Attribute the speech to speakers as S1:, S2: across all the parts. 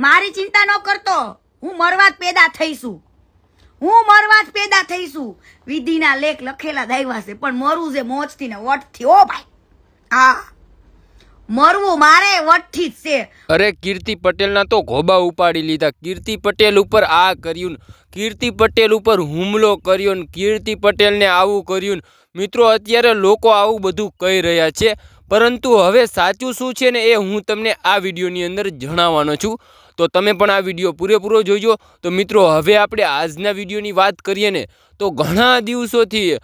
S1: મારી ચિંતા ન કરતો. હું મરવા જ પેદા થઈશું. હું મરવા જ પેદા થઈશું. વિધિના લેખ લખેલા દાયવા છે, પણ મરવું છે મોજથી ને વટથી. ઓ ભાઈ! હા મરવું મારે વટથી જ છે.
S2: અરે, કીર્તિ પટેલના તો ઘોબા ઉપાડી લીધા. કીર્તિ પટેલ ઉપર આ કર્યું કીર્તિ પટેલ ઉપર હુમલો કર્યો ને, કીર્તિ પટેલને આવું કર્યું મિત્રો, અત્યારે લોકો આવું બધું કહી રહ્યા છે. પરંતુ હવે સાચું શું છે ને એ હું તમને આ વિડીયોની અંદર જણાવવાનો છું. તો તમે પણ આ વીડિયો પૂરેપૂરો જોઈજો તો મિત્રો, હવે આપણે આજના વિડીયોની વાત કરીએ ને, તો ઘણા દિવસોથી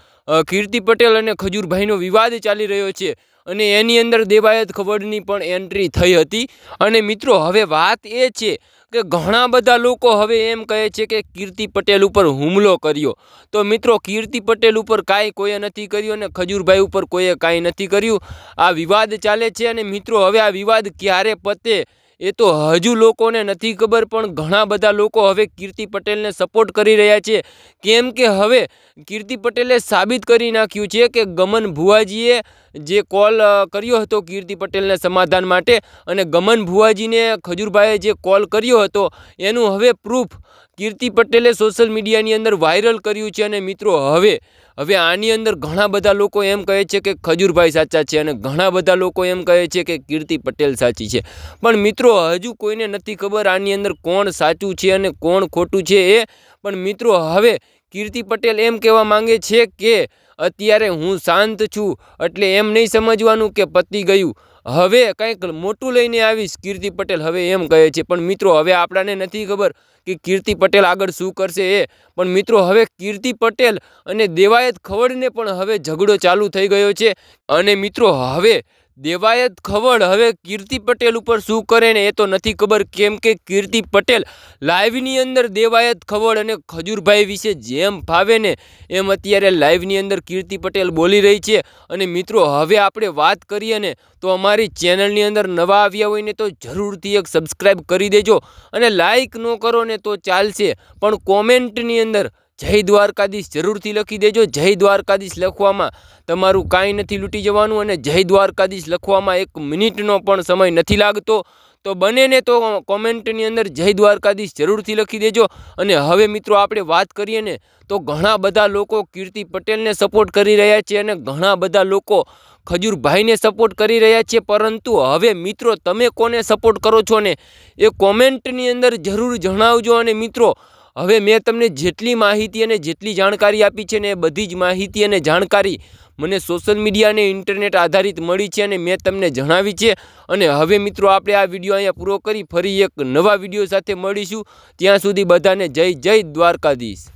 S2: કીર્તિ પટેલ અને ખજૂરભાઈનો વિવાદ ચાલી રહ્યો છે. અને એની અંદર દેવાયત ખબરની પણ એન્ટ્રી થઈ હતી. અને મિત્રો, હવે વાત એ છે કે ઘણા બધા લોકો હવે એમ કહે છે કે કીર્તિ પટેલ ઉપર હુમલો કર્યો. તો મિત્રો, કીર્તિ પટેલ ઉપર કાંઈ કોઈએ નથી કર્યું અને ખજૂરભાઈ ઉપર કોઈએ કાંઈ નથી કર્યું. આ વિવાદ ચાલે છે અને મિત્રો, હવે આ વિવાદ ક્યારે પતે એ તો હજુ લોકોને નથી ખબર, પણ ઘણા બધા લોકો હવે કીર્તિ પટેલને સપોર્ટ કરી રહ્યા છે. કેમ કે હવે કીર્તિ પટેલે સાબિત કરી નાખ્યું છે કે ગમન ભુવાજીએ જે કોલ કર્યો હતો કીર્તિ પટેલને સમાધાન માટે અને ગમન ભુવાજીને ખજૂરભાઈએ જે કોલ કર્યો હતો, એનું હવે પ્રૂફ કીર્તિ પટેલે સોશિયલ મીડિયાની અંદર વાયરલ કર્યું છે અને મિત્રો, હવે હવે આની અંદર ઘણા બધા લોકો એમ કહે છે કે ખજૂરભાઈ સાચા છે અને ઘણા બધા લોકો એમ કહે છે કે કીર્તિ પટેલ સાચી છે. પણ મિત્રો, હજુ કોઈને નથી ખબર આની અંદર કોણ સાચું છે અને કોણ ખોટું છે એ. પણ મિત્રો, હવે કીર્તિ પટેલ એમ કહેવા માંગે છે કે અત્યારે હું શાંત છું, એટલે એમ નહીં સમજવાનું કે પતી ગયું. હવે કંઈક મોટું લઈને આવીશ. કીર્તિ પટેલ હવે એમ કહે છે, પણ મિત્રો, હવે આપણાને નથી ખબર કે કીર્તિ પટેલ આગળ શું કરશે એ. પણ મિત્રો, હવે કીર્તિ પટેલ અને દેવાયત ખવડને પણ હવે ઝઘડો ચાલુ થઈ ગયો છે. અને મિત્રો, હવે દેવાયત ખવડ, હવે કીર્તિ પટેલ ઉપર શું કરે ને એ તો નથી ખબર. કેમ કે કીર્તિ પટેલ લાઈવની અંદર દેવાયત ખવડ અને ખજૂરભાઈ વિશે જેમ ફાવે ને એમ અત્યારે લાઈવની અંદર કીર્તિ પટેલ બોલી રહી છે. અને મિત્રો, હવે આપણે વાત કરીએ ને તો અમારી ચેનલની અંદર નવા આવ્યા હોય ને તો જરૂરથી એક સબસ્ક્રાઈબ કરી દેજો. અને લાઈક ન કરો ને તો ચાલશે. પણ કોમેન્ટની અંદર જય દ્વારકાધીશ જરૂરથી લખી દેજો. જય દ્વારકાધીશ લખવામાં તમારું કાંઈ નથી લૂંટી જવાનું અને જય દ્વારકાધીશ લખવામાં એક મિનિટનો પણ સમય નથી લાગતો. તો બનેને તો કોમેન્ટની અંદર જય દ્વારકાધીશ જરૂરથી લખી દેજો. અને હવે મિત્રો આપણે વાત કરીએ ને તો ઘણા બધા લોકો કીર્તિ પટેલને સપોર્ટ કરી રહ્યા છે અને ઘણા બધા લોકો ખજૂરભાઈને સપોર્ટ કરી રહ્યા છે. પરંતુ હવે મિત્રો તમે કોને સપોર્ટ કરો છો ને એ કોમેન્ટની અંદર જરૂર જણાવજો અને મિત્રો હવે મેં તમને જેટલી માહિતી અને જેટલી જાણકારી આપી છે ને એ બધી જ માહિતી અને જાણકારી મને સોશિયલ મીડિયા અને ઇન્ટરનેટ આધારિત મળી છે અને મેં તમને જણાવી છે. અને હવે મિત્રો આપણે આ વીડિયો અહીંયા પૂરો કરી ફરી એક નવા વીડિયો સાથે મળીશું. ત્યાં સુધી બધાને જય જય દ્વારકાધીશ.